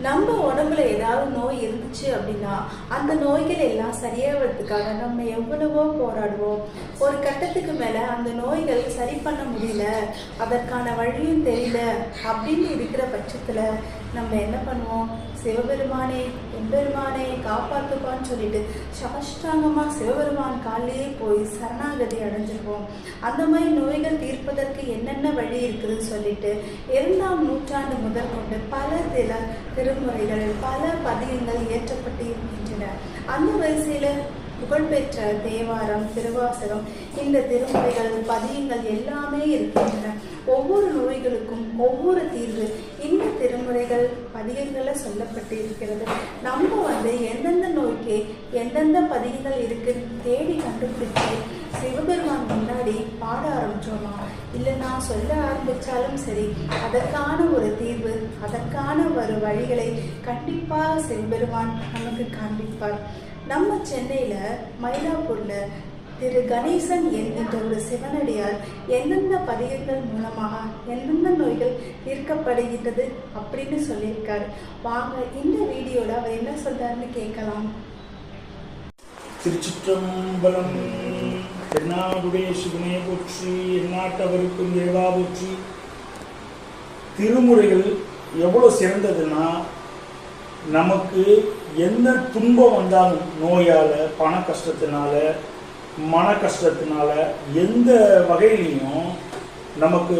நம்ம உடம்புல ஏதாவது நோய் இருந்துச்சு அப்படின்னா அந்த நோய்கள் எல்லாம் சரியாகிறதுக்காக நம்ம எவ்வளவோ போராடுவோம். ஒரு கட்டத்துக்கு மேலே அந்த நோய்கள் சரி பண்ண முடியல அதற்கான வழியும் தெரியல அப்படின்னு இருக்கிற பட்சத்தில் நம்ம என்ன பண்ணுவோம்? சிவபெருமானே எம்பெருமானே காப்பாற்றுப்பான்னு சொல்லிட்டு சாஷ்டாங்கமாக சிவபெருமான் காலையே போய் சரணாகதி அடைஞ்சிருவோம். அந்த மாதிரி நோய்கள் தீர்ப்பதற்கு என்னென்ன வழி இருக்குதுன்னு சொல்லிட்டு இரண்டாம் நூற்றாண்டு முதல் கொண்டு பல தில திருமுறைகள் பல பதியங்கள் இயற்றப்பட்டு இருக்கின்றன அந்த வரிசையில புகழ்பெற்ற தேவாரம் திருவாசகம் இந்த திருமுறைகள் பதியங்கள் எல்லாமே இருக்கின்றன. ஒவ்வொரு நோய்களுக்கும் ஒவ்வொரு தீர்வு இந்த திருமுறைகள் பதிகங்களில் சொல்லப்பட்டு இருக்கிறது நம்ம வந்து எந்தெந்த நோய்க்கு எந்தெந்த பதிகங்கள் இருக்குன்னு தேடி கண்டுபிடிச்சு சிவபெருமான் நான் சொல்ல ஆரம்பிச்சாலும் சரி அதற்கான ஒரு தீர்வு அதற்கான ஒரு வழிகளை கண்டிப்பாக சிவபெருமான் நமக்கு காண்பிப்பார். நம்ம சென்னையில மயிலாப்பூரில் திரு கணேசன் என்கின்ற ஒரு சிவனடியார் எந்தெந்த பதிகங்கள் மூலமாக எந்தெந்த நோய்கள் தீர்க்கப்படுகின்றது அப்படின்னு சொல்லியிருக்காரு. வாங்க இந்த வீடியோல அவர் என்ன சொல்றாருன்னு கேட்கலாம். திருச்சிற்றம்பலம் தென்னாடுடைய சிவனே போற்றி எந்நாட்டவருக்கும் இறைவா போற்றி. திருமுறைகள் எவ்வளோ சிறந்ததுன்னா நமக்கு என்ன துன்பம் வந்தாலும் நோயால் பண கஷ்டத்தினால மன கஷ்டத்தினால எந்த வகையிலையும் நமக்கு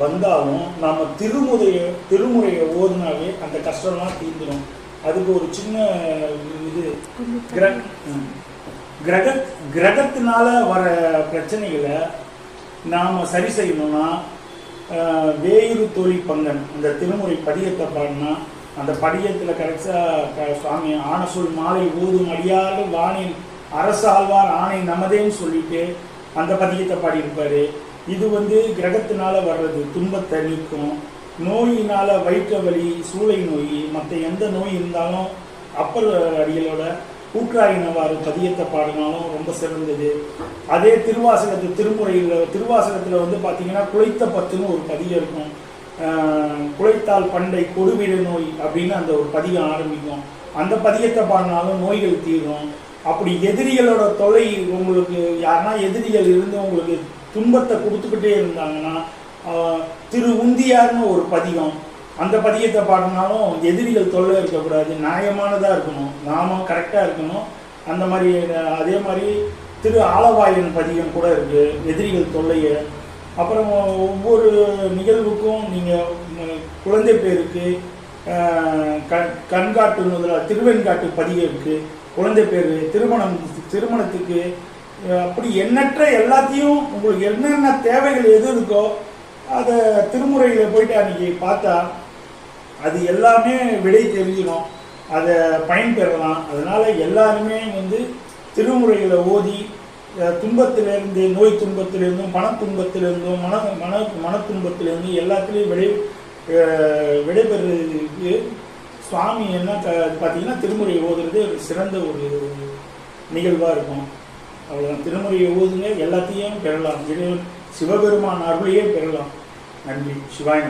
வந்தாலும் நாம திருமுறைய திருமுறையை ஓதுனாவே அந்த கஷ்டம்லாம் தீர்ந்துடும் அதுக்கு ஒரு சின்ன இது. கிரக கிரகத்தினால வர பிரச்சனைகளை நாம் சரி செய்யணும்னா அஹ், வேயிறு தோழி பங்கன் அந்த திருமுறை பதியத்தை பாடினா அந்த படியத்தில் கரெக்டாக சுவாமி ஆனசொல் மாலை ஊதும் அடியாறு வானில் அரசாழ்வார் ஆணை நமதேன்னு சொல்லிட்டு அந்த பதியத்தை பாடியிருப்பார். இது வந்து கிரகத்தினால வர்றது துன்பத்தை நீக்கும். நோயினால் வயிற்று வலி சூளை நோய் மற்ற எந்த நோய் இருந்தாலும் அப்பர் அடிகளோட கூற்றாயினவாறு பதியத்தை பாடினாலும் ரொம்ப சிறந்தது. அதே திருவாசகத்து திருமுறையில் திருவாசகத்தில் வந்து பார்த்தீங்கன்னா குளைத்த பத்துன்னு ஒரு பதியம் இருக்கும். குளைத்தால் பண்டை கொடுவிட நோய் அப்படின்னு அந்த ஒரு பதியம் ஆரம்பிக்கும். அந்த பதியத்தை பாடினாலும் நோய்கள் தீரும். அப்படி எதிரிகளோட தொலை உங்களுக்கு யாருன்னா எதிரிகள் இருந்து உங்களுக்கு துன்பத்தை கொடுத்துக்கிட்டே இருந்தாங்கன்னா திரு உந்தியார்னு ஒரு பதிகம் அந்த பதியத்தை பாடினாலும் எதிரிகள் தொல்லை இருக்கக்கூடாது. நியாயமானதாக இருக்கணும். நாம கரெக்டாக இருக்கணும். அந்த மாதிரி அதே மாதிரி திரு ஆலவாயன் பதிகம் கூட இருக்குது எதிரிகள் தொல்லையை. அப்புறம் ஒவ்வொரு நிகழ்வுக்கும் நீங்கள் குழந்தை பேருக்கு கண் கண்காட்டு முதலாக திருவெண்காட்டு பதிகம் இருக்குது குழந்தை பேர் திருமணம் திருமணத்துக்கு அப்படி எண்ணற்ற எல்லாத்தையும் உங்களுக்கு என்னென்ன தேவைகள் எது இருக்கோ அதை திருமுறையில் போயிட்டு அன்றைக்கி பார்த்தா அது எல்லாமே விடை தெரிஞ்சிடும் அதை பயன்பெறலாம் அதனால் எல்லாருமே வந்து திருமுறைகளை ஓதி அஹ், துன்பத்திலிருந்து நோய் துன்பத்திலிருந்தும் பண துன்பத்திலிருந்தும் மன மன மன துன்பத்திலிருந்தும் எல்லாத்துலேயும் விடை அஹ், விடைபெறுறதுக்கு சுவாமி என்ன க- பார்த்தீங்கன்னா திருமுறை ஓதுறது ஒரு சிறந்த ஒரு நிகழ்வாக இருக்கும். அவ்வளோதான் திருமுறையை ஓதுங்க எல்லாத்தையும் பெறலாம். சிவபெருமான் அருளையே பெறலாம். நன்றி. சிவாய